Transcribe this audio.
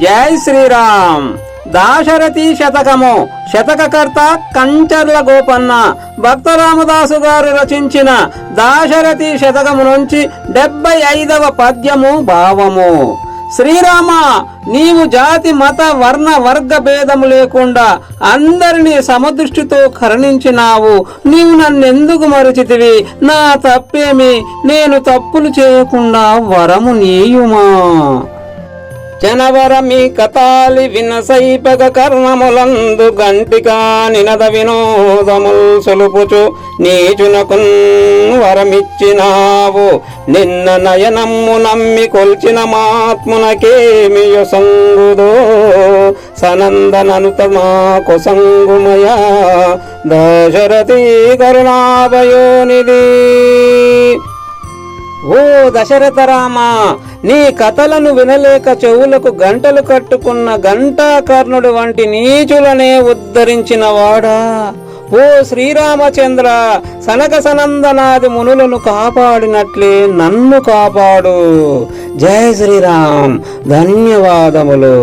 జై శ్రీరామ్. దాశరథి శతకము. శతకకర్త కంచర్ల గోపన్న. భక్త రామదాసు గారు రచించిన దాశరథి శతకము నుంచి డెబ్బై ఐదవ పద్యము భావము. శ్రీరామ నీవు జాతి మత వర్ణ వర్గ భేదము లేకుండా అందరినీ సమదృష్టితో కరుణించినావు నీవు నన్నెందుకు మరచితివి? నా తప్పేమి? నేను తప్పులు చేయకుండా వరము నీయుమా? జనవరమి కతాలి వినసైపగ కర్ణములందు గంటికా నినద వినోదముల్ సులుపుచు నీచునకున్ వరమిచ్చినావు నిన్న నయనమ్ము నమ్మి కొల్చిన మాత్మునకేమియు సంగుదో. సనందననుతమా మాకు దశరథీ దశరథి కరుణాభయోనిధి. ఓ దశరథ రామ నీ కథలను వినలేక చెవులకు గంటలు కట్టుకున్న ఘంటాకర్ణుడు వంటి నీచులనే ఉద్ధరించిన వాడా ఓ శ్రీరామచంద్ర సనక సనందనాది మునులను కాపాడినట్లే నన్ను కాపాడు. జయ శ్రీరామ్ ధన్యవాదములు.